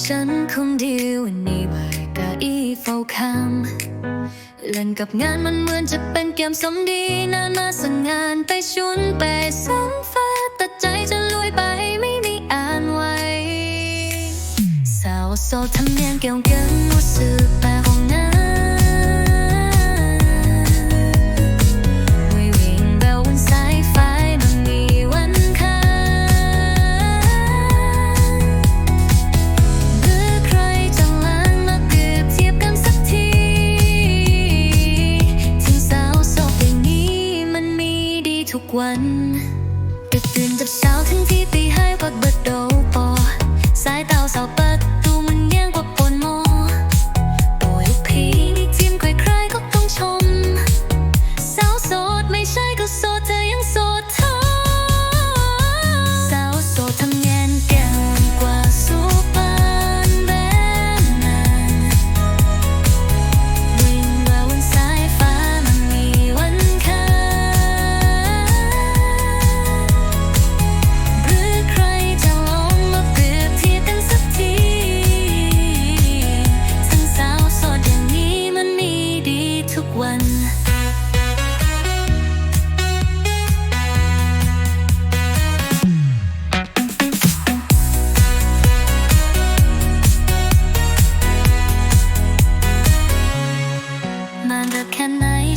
ฉันคงดีวันนี้ไว้กะอีเฝ้าคำเล่นกับงานมันเหมือนจะเป็นเกมสมดีนานาสังงานไปชุนไปสมฟ้าตัดใจจะลุยไปไม่มีอ่านไว้สาวโสดทำเนียนเกี่ยวกันรู้สึกแปล วันกตื่นจับเช้าทั้งที่ตีให้พักเบิดโดปอ สายเตาเสาไป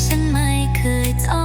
ฉันไม่เคยท้อ